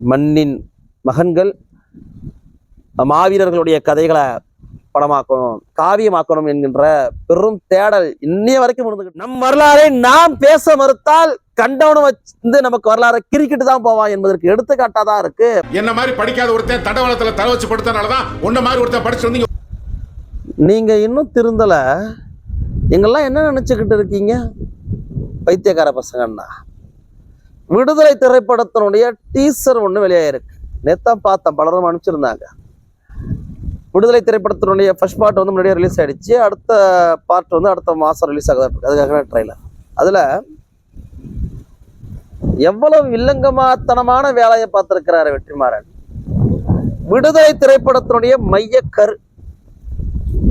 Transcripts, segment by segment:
மண்ணின் மகன்கள் மாவீரர்களுடைய கதைகளை படமாக்கணும் காவியமாக்கணும் என்கின்ற பெரும் தேடல் இன்னைய வரைக்கும் இருந்துகிட்டு நம் வரலாறை நாம் பேச மறுத்தால் கண்டவனும் வந்து நமக்கு வரலாறை கிரிக்கிட்டு தான் போவான் என்பதற்கு எடுத்துக்காட்டா தான் இருக்கு. என்ன மாதிரி படிக்காத ஒருத்தன் தண்டவாளத்துல தலை வச்சு படுத்தனாலதான் உன்ன மாதிரி ஒருத்தன் படிச்சு வந்து நீங்க இன்னும் திருந்தல எங்கெல்லாம் என்ன நினைச்சுக்கிட்டு இருக்கீங்க? பைத்தியக்கார பசங்கன்னா விடுதலை திரைப்படத்தினுடைய டீசர் ஒன்று வெளியாயிருக்கு. நேத்தான் பார்த்தேன் பலரும் அனுப்பிச்சிருந்தாங்க. விடுதலை திரைப்படத்தினுடைய ஃபர்ஸ்ட் பார்ட் வந்து முன்னாடியே ரிலீஸ் ஆகிடுச்சு அடுத்த பார்ட் வந்து அடுத்த மாதம் ரிலீஸ் ஆகுது. இருக்கு அதுக்காக ட்ரைலர் அதில் எவ்வளவு வில்லங்கமாத்தனமான வேலையை பார்த்திருக்கிறாரு வெற்றிமாறன். விடுதலை திரைப்படத்தினுடைய மையக்கரு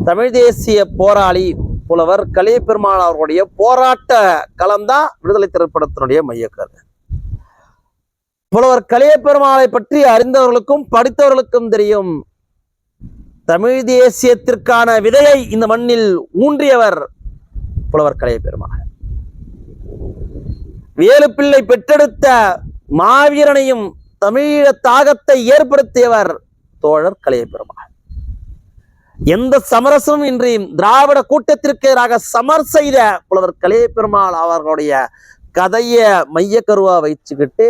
தமிழ் தேசிய போராளி புலவர் கலிய பெருமாள் அவர்களுடைய போராட்ட களம்தான் விடுதலை திரைப்படத்தினுடைய மையக்கரு. புலவர் கலியப்பெருமாளை பற்றி அறிந்தவர்களுக்கும் படித்தவர்களுக்கும் தெரியும். தமிழ் தேசியத்திற்கான விதையை இந்த மண்ணில் ஊன்றியவர் புலவர் கலிய வேலுப்பிள்ளை பெற்றெடுத்த மாவீரனையும் தமிழீழ தாகத்தை ஏற்படுத்தியவர் தோழர் கலிய எந்த சமரசமும் இன்றி திராவிட கூட்டத்திற்கு எதிராக சமர் செய்த புலவர் கலிய அவர்களுடைய கதைய மையக்கருவா வச்சுக்கிட்டு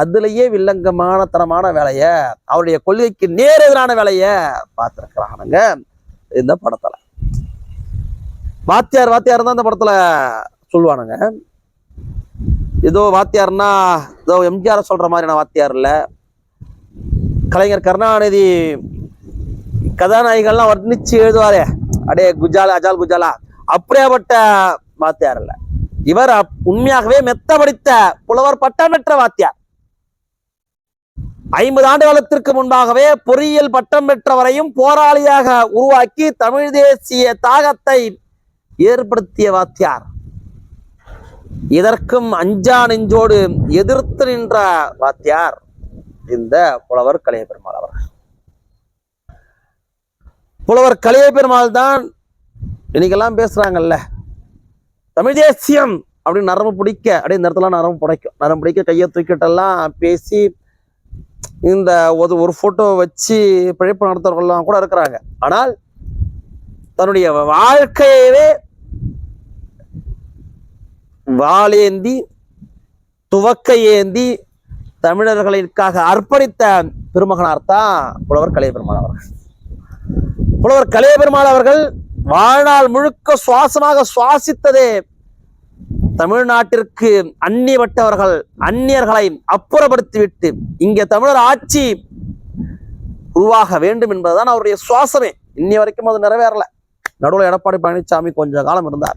அதுலயே வில்லங்கமான தனமான வேலையை அவருடைய கொள்கைக்கு நேர் எதிரான வேலையை பார்த்திருக்கிறானுங்க இந்த படத்துல. வாத்தியார் வாத்தியார் தான் இந்த படத்துல சொல்லுவானுங்க. ஏதோ வாத்தியார்னா ஏதோ எம்ஜிஆர் சொல்ற மாதிரியான வாத்தியார் இல்ல கலைஞர் கருணாநிதி கதாநாயகள்லாம் வர்ணிச்சு எழுதுவாரே. அடே குஜாலா அஜால் குஜாலா. அப்படியாப்பட்ட வாத்தியார் இல்ல இவர் உண்மையாகவே மெத்த படித்த புலவர் பட்டம் பெற்ற வாத்தியார். ஐம்பது ஆண்டு காலத்திற்கு முன்பாகவே பொறியியல் பட்டம் பெற்றவரையும் போராளியாக உருவாக்கி தமிழ் தேசிய தாகத்தை ஏற்படுத்திய வாத்தியார். இதற்கும் அஞ்சா நெஞ்சோடு எதிர்த்து நின்ற வாத்தியார் இந்த புலவர் கலைய பெருமாள் அவர்கள். புலவர் கலைய பெருமாள் தான் இன்னைக்கெல்லாம் பேசுறாங்கல்ல தமிழ் தேசியம் அப்படின்னு நரம்பு பிடிக்க அப்படியே இந்த இடத்துல நரம்பு பிடிக்கும். நரம்பு பிடிக்க கையை தூக்கிட்டெல்லாம் பேசி இந்த ஒரு ஒரு ஃபோட்டோ வச்சு பிழைப்பு நடத்துறவங்கலாம் கூட இருக்கிறாங்க. ஆனால் தன்னுடைய வாழ்க்கையவே வாளேந்தி துவக்க ஏந்தி தமிழர்களுக்காக அர்ப்பணித்த பெருமகனார் தான் புலவர் கலையபெருமாள் அவர்கள். புலவர் கலையபெருமாள் அவர்கள் வாழ்நாள் முழுக்க சுவாசமாக சுவாசித்ததே தமிழ்நாட்டிற்கு அந்நியப்பட்டவர்கள் அந்நியர்களை அப்புறப்படுத்திவிட்டு இங்கே தமிழர் ஆட்சி உருவாக வேண்டும் என்பதுதான் அவருடைய சுவாசமே. இன்னி வரைக்கும் அது நிறைவேறல. நடுவில் எடப்பாடி பழனிசாமி கொஞ்ச காலம் இருந்தார்.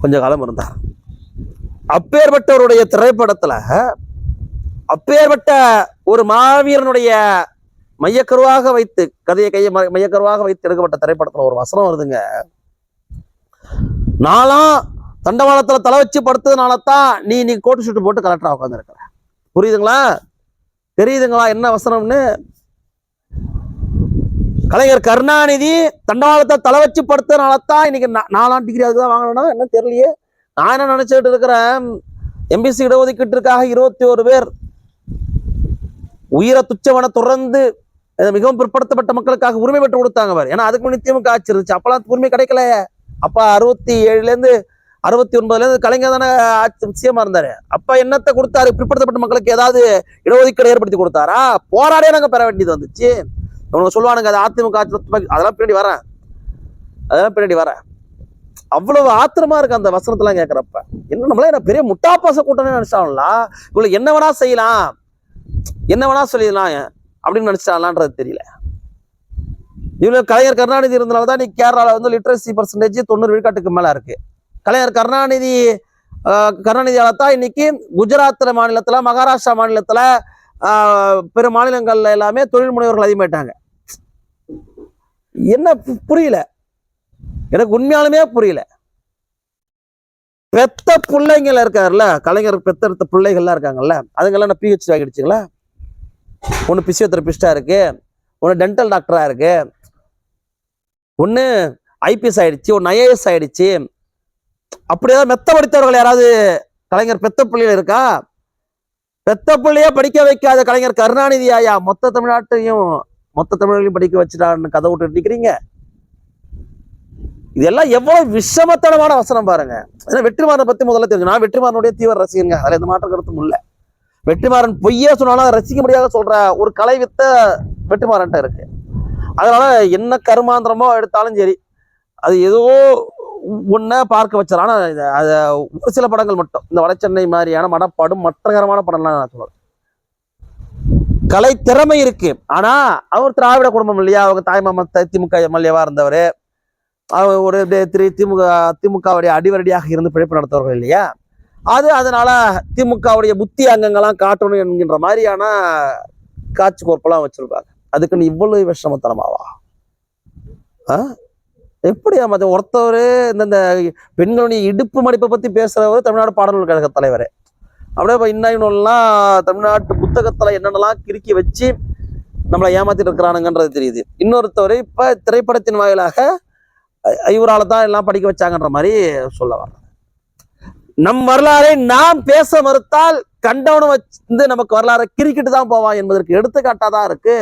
கொஞ்ச காலம் இருந்தார். அப்பேற்பட்டவருடைய திரைப்படத்துல அப்பேற்பட்ட ஒரு மாவீரனுடைய மையக்கருவாக வைத்து கதையை கையை ம- மையக்கருவாக வைத்து எடுக்கப்பட்ட திரைப்படத்துல ஒரு வசனம் வருதுங்க. நாலாம் தண்டவாளத்துல தலை வச்சு படுத்ததுனால தான் நீ நீ கோட்டு சுட்டு போட்டு கலெக்டராக உட்காந்துருக்குற புரியுதுங்களா? தெரியுதுங்களா என்ன வசனம்னு? கலைஞர் கருணாநிதி தண்டவாளத்தை தலை வச்சு படுத்ததுனால தான் இன்னைக்கு நா- நாலாம் டிகிரி அதுக்கு தான் வாங்கணும்னா என்ன தெரியலையே. நான் என்ன நினைச்சுக்கிட்டு இருக்கிறேன்? எம்பிசி இடஒதுக்கீட்டிற்காக இருபத்தி ஒரு பேர் உயிரை துச்சவன தொடர்ந்து மிகவும் பிற்படுத்தப்பட்ட மக்களுக்காக உரிமை பெற்று கொடுத்தாங்க பாரு. ஏன்னா அதுக்கு முன்னாடி திமுக ஆட்சி இருந்துச்சு. அப்பெல்லாம் உரிமை கிடைக்கல அப்போ அறுபத்தி ஏழுலேருந்து அறுபத்தி ஒன்பதுலேருந்து கலைஞர் தானே சிஎம்மாக இருந்தார். அப்போ என்னத்தை கொடுத்தாரு? பிற்படுத்தப்பட்ட மக்களுக்கு ஏதாவது இடஒதுக்கீடு ஏற்படுத்தி கொடுத்தாரா? போராடியே நாங்கள் பெற வேண்டியது வந்துச்சு. இவனுங்க சொல்லுவானுங்க அது அதிமுக அதெல்லாம் பின்னாடி வரேன். அதெல்லாம் பின்னாடி வரேன். அவ்வளவு ஆத்திரமா இருக்கு அந்த வசனத்தெல்லாம் கேட்குறப்ப என்ன நம்மளே என்ன பெரிய முட்டாப்பாச கூட்டம்னு நினைச்சாங்களா இவ்வளோ என்ன வேணா செய்யலாம். என்ன வேணா சொல்லிடலாம் அப்படின்னு நினைச்சாங்களான்றது தெரியல. இவ்வளோ கலைஞர் கருணாநிதி இருந்தனால தான் நீ கேரளாவில் வந்து லிட்ரஸி பர்சன்டேஜ் தொண்ணூறு விழுக்காட்டுக்கு மேலே இருக்குது கலைஞர் கருணாநிதி கருணாநிதியால தான் இன்னைக்கு குஜராத்தில் மாநிலத்தில் மகாராஷ்டிரா மாநிலத்தில் பிற மாநிலங்கள்ல எல்லாமே தொழில் முனைவர்கள் அதிகமாயிட்டாங்க. என்ன புரியல. எனக்கு உண்மையாலுமே புரியல. பெத்த பிள்ளைங்கள இருக்காருல்ல கலைஞர் பெத்தெடுத்த பிள்ளைகள்லாம் இருக்காங்கல்ல அதுங்கெல்லாம் நான் பிஹெச்டி ஆகிடுச்சுங்களா ஒன்று பிசியோதெரபிஸ்டாக இருக்கு ஒன்று டென்டல் டாக்டராக இருக்குது ஒன்று ஐபிஎஸ் ஆயிடுச்சு ஒன்று ஐஏஎஸ் ஆயிடுச்சு. அப்படி ஏதாவது மெத்த படித்தவர்கள் யாராவது கலைஞர் பெத்த பிள்ளைகள் இருக்கா? பெத்த பிள்ளைய படிக்க வைக்காத கலைஞர் கருணாநிதி ஆயா மொத்த தமிழ்நாட்டையும் மொத்த தமிழர்களையும் படிக்க வச்சுட்டான்னு கதை விட்டு நிற்கிறீங்க இதெல்லாம் எவ்வளவு விஷமத்தனமான வசனம் பாருங்க. ஏன்னா வெற்றிமாறனை பத்தி முதல்ல தெரிஞ்சு நான் வெற்றிமாறனுடைய தீவிர ரசிகங்க அதுல எந்த மாற்ற கருத்தும் இல்ல. வெற்றிமாறன் பொய்யே சொன்னாலும் ரசிக்க முடியாத சொல்ற ஒரு கலை வித்த வெற்றிமாறன்ட்ட இருக்கு. அதனால என்ன கருமாந்திரமோ எடுத்தாலும் சரி அது ஏதோ ஒன்றை பார்க்க வச்சார் ஆனால் அது ஒரு சில படங்கள் மட்டும். இந்த வடச்சென்னை மாதிரியான மனப்பாடும் மற்றகரமான படம்லாம் நான் சொல்லுவேன் கலை திறமை இருக்கு. ஆனா அவர் திராவிட குடும்பம் இல்லையா? அவங்க தாய்மாமா திமுக எம்எல்ஏவா இருந்தவர். அவர் ஒரு திரு திமுக திமுகவுடைய அடிவரடியாக இருந்து பிழைப்பு நடத்தவர்கள் இல்லையா? அது அதனால திமுகவுடைய புத்தி அங்கங்கள்லாம் காட்டணும் என்கின்ற மாதிரியான காட்சி கோர்ப்பெல்லாம் வச்சிருப்பாங்க. அதுக்குன்னு இவ்வளவு விஷமத்தனமாவா? ஆ? எப்படியா மற்ற ஒருத்தவர் இந்த பெண்களுடைய இடுப்பு மடிப்பை பத்தி பேசுறவர் தமிழ்நாடு பாடல்கள் கழக தலைவர். அப்படியே இப்போ இன்னும்லாம் தமிழ்நாட்டு புத்தகத்துல என்னென்னலாம் கிறுக்கி வச்சு நம்மளை ஏமாத்திட்டு இருக்கிறானுங்கன்றது தெரியுது. இன்னொருத்தவர் இப்ப திரைப்படத்தின் வாயிலாக இவரால் தான் எல்லாம் படிக்க வச்சாங்கன்ற மாதிரி சொல்ல வர்றாங்க நம் வரலாறை நாம் பேச மறுத்தால் கண்டவனும் வந்து நமக்கு வரலாறை கிரிக்கிட்டு தான் போவான் என்பதற்கு எடுத்துக்காட்டாதான் இருக்கு.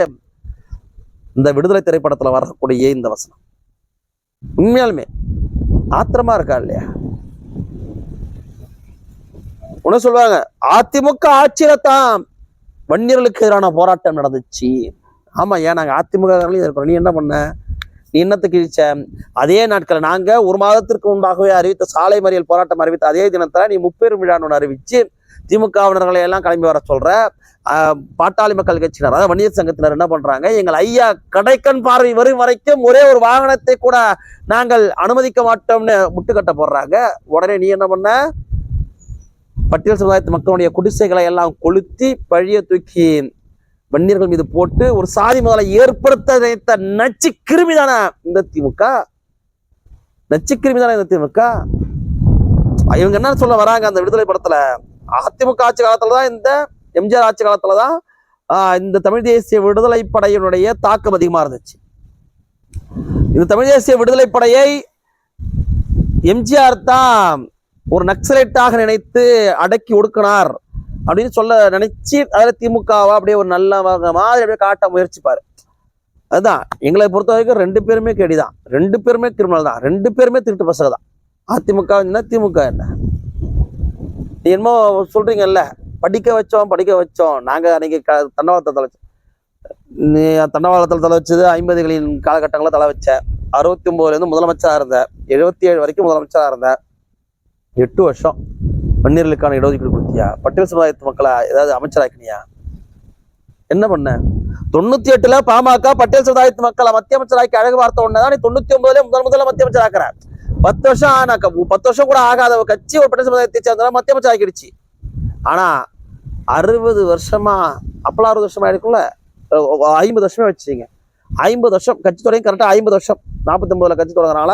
இந்த விடுதலை திரைப்படத்துல வரக்கூடிய இந்த வசனம். உண்மையாலுமே ஆத்திரமா இருக்கா இல்லையா? உன்ன சொல்லுவாங்க அதிமுக ஆட்சியில தான் வன்னியர்களுக்கு எதிரான போராட்டம் நடந்துச்சு. ஆமா ஏன் நாங்க அதிமுக இருக்கிறோம் நீ என்ன பண்ண? இன்னத்துக்கு இழிச்ச கிழிச்ச அதே நாட்கள் நாங்கள் ஒரு மாதத்திற்கு முன்பாகவே அறிவித்த சாலை மறியல் போராட்டம் அறிவித்த அதே தினத்தில் நீ முப்பெரும் விழான்னு அறிவித்து அறிவிச்சு திமுகவினர்களை எல்லாம் கிளம்பி வர சொல்கிற பாட்டாளி மக்கள் கட்சியினர் அதாவது வன்னியர் சங்கத்தினர் என்ன பண்றாங்க எங்கள் ஐயா கடைக்கண் பார்வை வரும் வரைக்கும் ஒரே ஒரு வாகனத்தை கூட நாங்கள் அனுமதிக்க மாட்டோம்னு முட்டுக்கட்ட போடுறாங்க. உடனே நீ என்ன பண்ண? பட்டியல் சமுதாயத்து மக்களுடைய குடிசைகளை எல்லாம் கொளுத்தி பழிய தூக்கி வன்னியர்கள் மீது போட்டு ஒரு சாதி முதலை ஏற்படுத்த நினைத்த நச்சு கிருமி தானே இந்த திமுக. நச்சு கிருமி தானே இந்த திமுக. இவங்க என்ன சொல்ல வராங்க அந்த விடுதலை படத்துல? அதிமுக ஆட்சி காலத்துல தான் இந்த எம்ஜிஆர் ஆட்சி காலத்துல தான் ஆஹ், இந்த தமிழ் தேசிய விடுதலை படையினுடைய தாக்கம் அதிகமா இருந்துச்சு. இந்த தமிழ் தேசிய விடுதலை படையை எம்ஜிஆர் தான் ஒரு நக்சலைட்டாக நினைத்து அடக்கி ஒடுக்கினார். அப்படின்னு சொல்ல நினைச்சு அதில் திமுகவா அப்படியே ஒரு நல்ல மாதிரி அப்படியே காட்ட முயற்சிப்பாரு. அதுதான். எங்களை பொறுத்த வரைக்கும் ரெண்டு பேருமே கேடிதான். ரெண்டு பேருமே கிரிமினல் தான் ரெண்டு பேருமே திருட்டு பசங்க தான் அதிமுக என்ன திமுக என்ன? நீ என்னமோ சொல்றீங்கல்ல? படிக்க வச்சோம் படிக்க வச்சோம். நாங்கள் அன்னைக்கு க தண்டவாளத்தை தலை நீ தண்டவாளத்தில் தலை வச்சது ஐம்பதுகளின் காலகட்டங்களில் தலை வச்ச. அறுபத்தி ஒம்போதுலேருந்து முதலமைச்சராக இருந்தேன் எழுபத்தி ஏழு வரைக்கும் முதலமைச்சராக இருந்தேன் எட்டு வருஷம். பன்னீர்களுக்கான இடஒதுக்கீடு கொடுத்தியா பட்டியல் சமுதாயத்து மக்களை ஏதாவது அமைச்சராக்கினியா? என்ன பண்ண? தொண்ணூத்தி எட்டுல பாமக பட்டியல் சமுதாயத்து மக்களை மத்திய அமைச்சராக்கி அழகு பார்த்த உடனே தான் நீ தொண்ணூத்தி ஒன்பதுல முதல் முதல்ல மத்திய அமைச்சராக்குற. பத்து வருஷம் ஆனா பத்து வருஷம் கூட ஆகாத கட்சி ஒரு பட்டியல் சமுதாயத்தை சேர்ந்தா மத்திய அமைச்சர் ஆக்கிடுச்சு ஆனா அறுபது வருஷமா அப்பலாம் அறுபது வருஷமா இருக்கும்ல ஐம்பது வருஷமே வச்சுங்க ஐம்பது வருஷம் கட்சி தொடங்கி கரெக்டாக ஐம்பது வருஷம். நாற்பத்தி ஒன்பதுல கட்சி தொடங்குறனால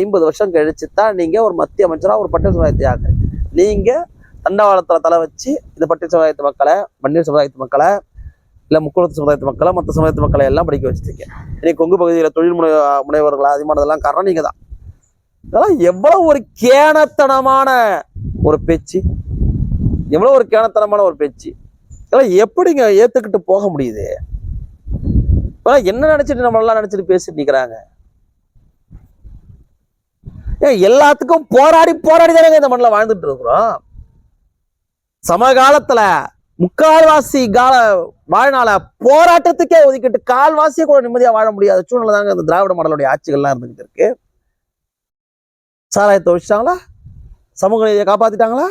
ஐம்பது வருஷம் கழிச்சு தான் நீங்க ஒரு மத்திய அமைச்சராக ஒரு பட்டியல் சமுதாயத்தை ஆக நீங்க தண்டவாளத்தில் தலை வச்சு இந்த பட்டி சமுதாயத்து மக்களை மண்ணில் சமுதாயத்து மக்களை இல்ல முக்குளத்து சமுதாயத்து மக்களை மற்ற சமுதாயத்து மக்களை எல்லாம் படிக்க வச்சுட்டீங்க இன்னைக்கு கொங்கு பகுதியில் தொழில் முனை முனைவர்கள் அதிகமானதெல்லாம் காரணம் நீங்கள் தான் இதெல்லாம் எவ்வளவு ஒரு கேனத்தனமான ஒரு பேச்சு. எவ்வளவு ஒரு கேனத்தனமான ஒரு பேச்சு. இதெல்லாம் எப்படிங்க ஏத்துக்கிட்டு போக முடியுது? இப்போலாம் என்ன நினச்சிட்டு நம்ம எல்லாம் நினைச்சிட்டு பேசிட்டு நிற்கிறாங்க ஏன் எல்லாத்துக்கும் போராடி போராடி தானே இந்த மண்ணில் வாழ்ந்துட்டு இருக்கிறோம். சமகாலத்துல முக்கால்வாசி கால வாழ்நாள போராட்டத்துக்கே ஒதுக்கிட்டு கால்வாசியை கூட நிம்மதியா வாழ முடியாத சூழ்நிலை தாங்க இந்த திராவிட மாடலுடைய ஆட்சிகள்லாம் இருந்துகிட்டு இருக்கு. சாராயத்தை ஒழிச்சிட்டாங்களா? சமூக நீதியை காப்பாத்திட்டாங்களா?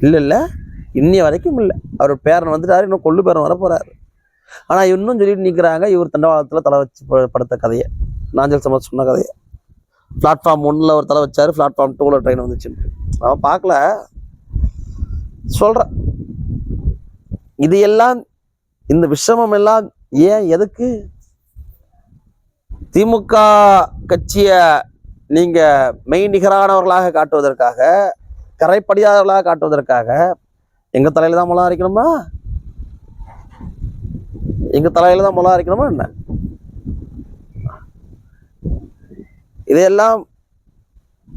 இல்ல இல்ல. இன்னிய வரைக்கும் இல்ல. அவர் பேரன் வந்துட்டாரு இன்னும் கொள்ளு பேரன் வர போறாரு ஆனா இன்னும் சொல்லிட்டு நிக்கிறாங்க இவர் தண்டவாளத்துல தலை வச்சு ப- படுத்த கதையை. நாஞ்சல் சமத் சொன்ன கதையை. பிளாட்ஃபார்ம் ஒன்றில் ஒரு தலை வச்சாரு பிளாட்ஃபார்ம் டூவில் ட்ரெயின் வந்துச்சுன்ட்டு அவன் பார்க்கல. சொல்கிறேன் இது எல்லாம் இந்த விஷமம் எல்லாம் ஏன் எதுக்கு? திமுக கட்சியை நீங்கள் மெய் நிகரானவர்களாக காட்டுவதற்காக கரைப்படியாதவர்களாக காட்டுவதற்காக எங்கள் தலையில் தான் முலாம் அரைக்கணுமா? எங்கள் தலையில் தான் முலாம் அரைக்கணுமா என்ன? இதையெல்லாம்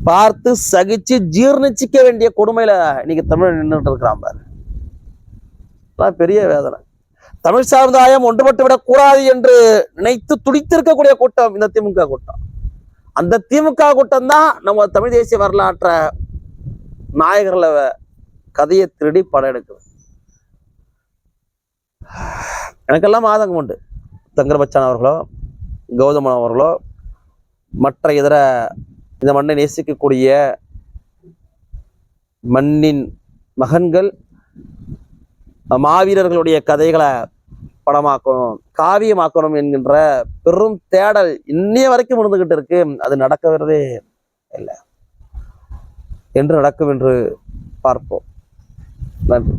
பார்த்து சகிச்சு ஜீர்ணிச்சிக்க வேண்டிய கொடுமையில இன்னைக்கு தமிழ் நின்றுட்டு இருக்கிறான் பாரு. பெரிய வேதனை. தமிழ் சமுதாயம் ஒன்றுபட்டு விடக்கூடாது என்று நினைத்து துடித்திருக்கக்கூடிய கூட்டம் இந்த திமுக கூட்டம். அந்த திமுக கூட்டம் தான் நம்ம தமிழ் தேசிய வரலாற்றை நாயகர்ல கதையை திருடி படம் எடுக்குது. எனக்கெல்லாம் ஆதங்கம் உண்டு. தங்கர்பச்சான் அவர்களோ கௌதமன் அவர்களோ மற்ற இதர இந்த மண்ணை நேசிக்கக்கூடிய மண்ணின் மகன்கள் மாவீரர்களுடைய கதைகளை படமாக்கணும் காவியமாக்கணும் என்கின்ற பெரும் தேடல் இன்னைய வரைக்கும் இருந்துகிட்டு இருக்கு. அது நடக்கவே இல்லை. என்று நடக்கும் என்று பார்ப்போம். நன்றி.